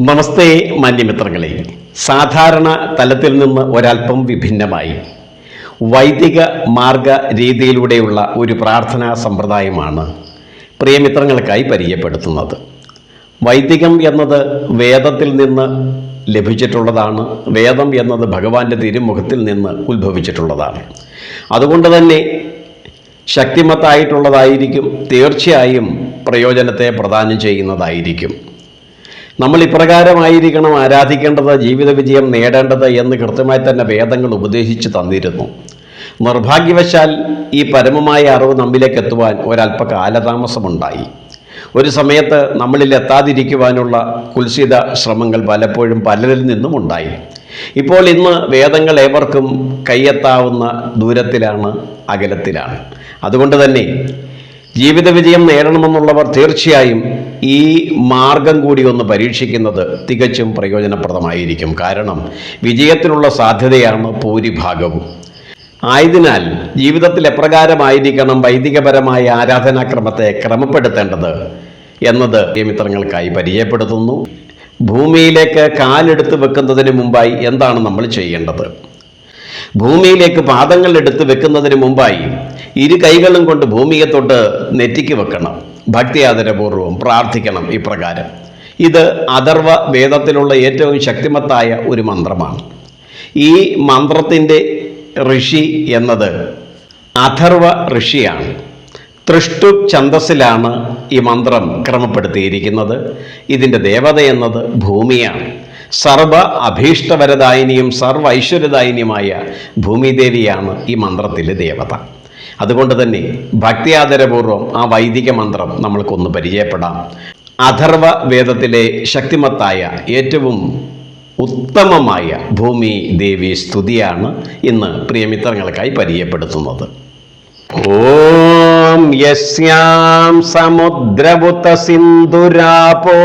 നമസ്തേ മാന്യമിത്രങ്ങളെ. സാധാരണ തലത്തിൽ നിന്ന് ഒരല്പം വിഭിന്നമായി. വൈദിക മാർഗ രീതിയിലൂടെയുള്ള ഒരു പ്രാർത്ഥനാ സമ്പ്രദായമാണ് പ്രിയമിത്രങ്ങൾക്കായി പരിചയപ്പെടുത്തുന്നത്. വൈദികം എന്നത് വേദത്തിൽ നിന്ന് ലഭിച്ചിട്ടുള്ളതാണ് വേദം എന്നത് ഭഗവാന്റെ തിരുമുഖത്തിൽ നിന്ന് ഉത്ഭവിച്ചിട്ടുള്ളതാണ്. അതുകൊണ്ട് തന്നെ ശക്തിമത്തായിട്ടുള്ളതായിരിക്കും തീർച്ചയായും പ്രയോജനത്തെ പ്രദാനം ചെയ്യുന്നതായിരിക്കും. നമ്മൾ ഇപ്രകാരമായിരിക്കണം ആരാധിക്കേണ്ടത് ജീവിത വിജയം നേടേണ്ടത് എന്ന് കൃത്യമായി തന്നെ വേദങ്ങൾ ഉപദേശിച്ചു തന്നിരുന്നു. നിർഭാഗ്യവശാൽ ഈ പരമമായ അറിവ് നമ്മിലേക്ക് എത്തുവാൻ ഒരല്പ കാലതാമസമുണ്ടായി ഒരു സമയത്ത് നമ്മളിൽ എത്താതിരിക്കുവാനുള്ള കുൽസിത ശ്രമങ്ങൾ പലപ്പോഴും പലരിൽ നിന്നും ഉണ്ടായി ഇപ്പോൾ ഇന്ന് വേദങ്ങൾ ഏവർക്കും കയ്യെത്താവുന്ന ദൂരത്തിലാണ് അകലത്തിലാണ്. അതുകൊണ്ട് തന്നെ ജീവിത വിജയം നേടണമെന്നുള്ളവർ തീർച്ചയായും ഈ മാർഗം കൂടി ഒന്ന് പരീക്ഷിക്കുന്നത് തികച്ചും പ്രയോജനപ്രദമായിരിക്കും. കാരണം വിജയത്തിനുള്ള സാധ്യതയാണ് ഭൂരിഭാഗവും. ആയതിനാൽ ജീവിതത്തിൽ എപ്രകാരമായിരിക്കണം വൈദികപരമായ ആരാധനാക്രമത്തെ ക്രമപ്പെടുത്തേണ്ടത് എന്നത് മിത്രങ്ങൾക്കായി പരിചയപ്പെടുത്തുന്നു. ഭൂമിയിലേക്ക് കാലെടുത്ത് വെക്കുന്നതിന് മുമ്പായി എന്താണ് നമ്മൾ ചെയ്യേണ്ടത്? ഭൂമിയിലേക്ക് പാദങ്ങൾ എടുത്ത് വെക്കുന്നതിന് മുമ്പായി ഇരു കൈകളും കൊണ്ട് ഭൂമിയെ തൊട്ട് നെറ്റിക്ക് വെക്കണം. ഭക്തി ആദരപൂർവം പ്രാർത്ഥിക്കണം ഇപ്രകാരം. ഇത് അഥർവ വേദത്തിലുള്ള ഏറ്റവും ശക്തിമത്തായ ഒരു മന്ത്രമാണ്. ഈ മന്ത്രത്തിന്റെ ഋഷി എന്നത് അഥർവ ഋഷിയാണ്. തൃഷ്ടു ഛന്തസ്സിലാണ് ഈ മന്ത്രം ക്രമപ്പെടുത്തിയിരിക്കുന്നത്. ഇതിന്റെ ദേവത എന്നത് ഭൂമിയാണ്. സർവ അഭീഷ്ടവരദായിനിയും സർവ ഐശ്വര്യദായിനിയുമായ ഭൂമിദേവിയാണ് ഈ മന്ത്രത്തിലെ ദേവത. അതുകൊണ്ട് തന്നെ ഭക്തിയാദരപൂർവം ആ വൈദിക മന്ത്രം നമ്മൾക്കൊന്ന് പരിചയപ്പെടാം. അഥർവ വേദത്തിലെ ശക്തിമത്തായ ഏറ്റവും ഉത്തമമായ ഭൂമി ദേവി സ്തുതിയാണ് ഇന്ന് പ്രിയമിത്രങ്ങൾക്കായി പരിചയപ്പെടുത്തുന്നത്. ഓം യസ്യാം സമുദ്രവുത സിന്ധുരാപോ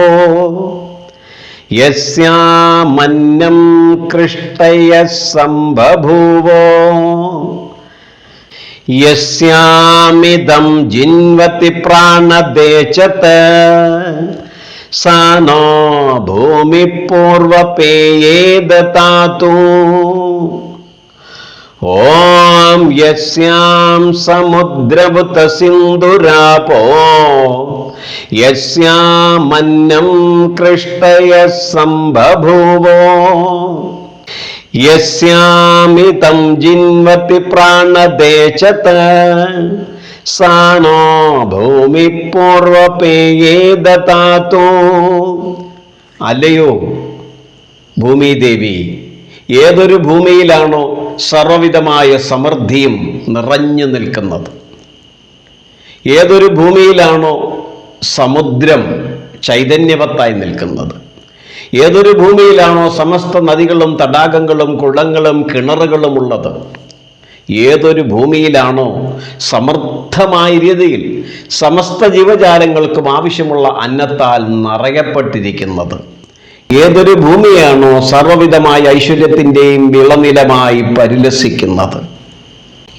യസ്യാമന്യം കൃഷ്ടയ സംബഭൂവോ യസ്യാമിതം ജിൻവതി പ്രാണദേശത്ത് സാ നോ ഭൂമി പൂർവപേയേ ദാതു ഓം യസ്യാം സമുദ്രവുത സിന്ധുരാപോ യമന്നം കൃഷ്ണയ സംഭൂവോ യമിതം ജിൻവത്തി പ്രാണദേശത്ത് സാണോ ഭൂമി പൂർവപേയേ ദാതോ അല്ലയോ ഭൂമിദേവി ഏതൊരു ഭൂമിയിലാണോ സർവവിധമായ സമൃദ്ധിയും നിറഞ്ഞു നിൽക്കുന്നത്? ഏതൊരു ഭൂമിയിലാണോ സമുദ്രം ചൈതന്യവത്തായി നിൽക്കുന്നത്. ഏതൊരു ഭൂമിയിലാണോ സമസ്ത നദികളും തടാകങ്ങളും കുളങ്ങളും കിണറുകളും ഉള്ളത്. ഏതൊരു ഭൂമിയിലാണോ സമർത്ഥമായ രീതിയിൽ സമസ്ത ജീവജാലങ്ങൾക്കും ആവശ്യമുള്ള അന്നത്താൽ നിറയപ്പെട്ടിരിക്കുന്നത്. ഏതൊരു ഭൂമിയാണോ സർവവിധമായ ഐശ്വര്യത്തിന്റെയും വിളനിലമായി പരിലസിക്കുന്നത്.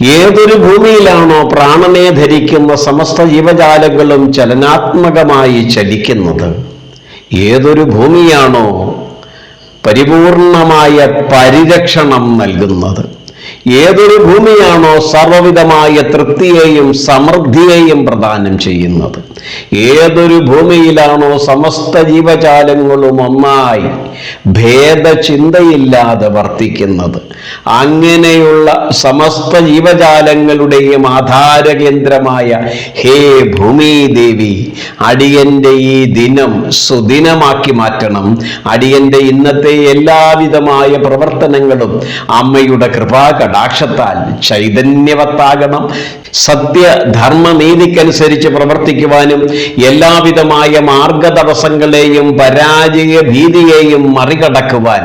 ഏതൊരു ഭൂമിയിലാണോ പ്രാണനെ ധരിക്കുന്ന സമസ്ത ജീവജാലങ്ങളും ചലനാത്മകമായി ചലിക്കുന്നത്? ഏതൊരു ഭൂമിയാണോ പരിപൂർണമായ പരിരക്ഷണം നൽകുന്നത്? ഏതൊരു ഭൂമിയാണോ സർവവിധമായ തൃപ്തിയെയും സമൃദ്ധിയെയും പ്രദാനം ചെയ്യുന്നത്? ഏതൊരു ഭൂമിയിലാണോ സമസ്ത ജീവജാലങ്ങളും ഒന്നായി ഭേദചിന്തയില്ലാതെ വർത്തിക്കുന്നത്? അങ്ങനെയുള്ള സമസ്ത ജീവജാലങ്ങളുടെയും ആധാരകേന്ദ്രമായ ഹേ ഭൂമിദേവി അടിയന്റെ ഈ ദിനം സുദിനമാക്കി മാറ്റണം. അടിയന്റെ ഇന്നത്തെ എല്ലാവിധമായ പ്രവർത്തനങ്ങളും അമ്മയുടെ കൃപാ കടാക്ഷത്താൽ ചൈതന്യവത്താകണം. സത്യധർമ്മനീതിക്കനുസരിച്ച് പ്രവർത്തിക്കുവാനും എല്ലാവിധമായ മാർഗതടസ്സങ്ങളെയും പരാജയ ഭീതിയെയും മറികടക്കുവാൻ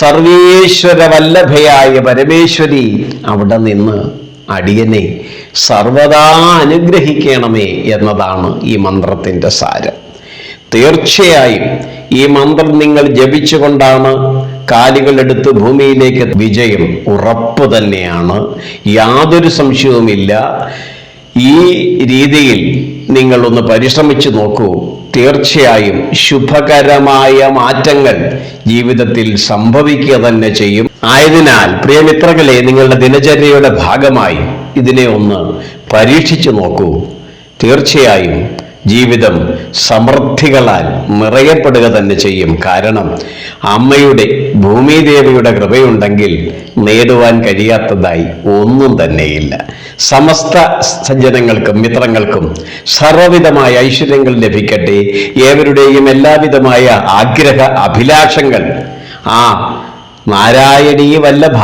സർവേശ്വര വല്ലഭയായ പരമേശ്വരി അവിടെ നിന്ന് അടിയനെ സർവദാ അനുഗ്രഹിക്കണമേ എന്നതാണ് ഈ മന്ത്രത്തിന്റെ സാരം. തീർച്ചയായും ഈ മന്ത്രം നിങ്ങൾ ജപിച്ചുകൊണ്ടാണ് കാലുകളെടുത്ത് ഭൂമിയിലേക്ക് വിജയം ഉറപ്പ് തന്നെയാണ്. യാതൊരു സംശയവുമില്ല. ഈ രീതിയിൽ നിങ്ങളൊന്ന് പരിശ്രമിച്ചു നോക്കൂ. തീർച്ചയായും ശുഭകരമായ മാറ്റങ്ങൾ ജീവിതത്തിൽ സംഭവിക്കുക തന്നെ ചെയ്യും. ആയതിനാൽ പ്രിയമിത്രങ്ങളെ നിങ്ങളുടെ ദിനചര്യയുടെ ഭാഗമായി ഇതിനെ ഒന്ന് പരീക്ഷിച്ചു നോക്കൂ. തീർച്ചയായും ജീവിതം സമൃദ്ധികളാൽ നിറയപ്പെടുക തന്നെ ചെയ്യും. കാരണം അമ്മയുടെ ഭൂമിദേവിയുടെ കൃപയുണ്ടെങ്കിൽ നേടുവാൻ കഴിയാത്തതായി ഒന്നും തന്നെയില്ല. സമസ്ത സജ്ജനങ്ങൾക്കും മിത്രങ്ങൾക്കും സർവവിധമായ ഐശ്വര്യങ്ങൾ ലഭിക്കട്ടെ. ഏവരുടെയും എല്ലാവിധമായ ആഗ്രഹ അഭിലാഷങ്ങൾ. ആ നാരായണീ വല്ലഭ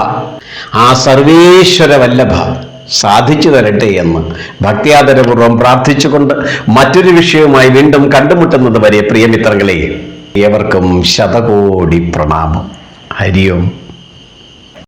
ആ സർവേശ്വര വല്ലഭ സാധിച്ചു തരട്ടെ എന്ന് ഭക്തിയാദരപൂർവം പ്രാർത്ഥിച്ചുകൊണ്ട് മറ്റൊരു വിഷയവുമായി വീണ്ടും കണ്ടുമുട്ടുന്നത് വരെ പ്രിയമിത്രങ്ങളെ ഏവർക്കും ശതകോടി പ്രണാമം. ഹരിയോം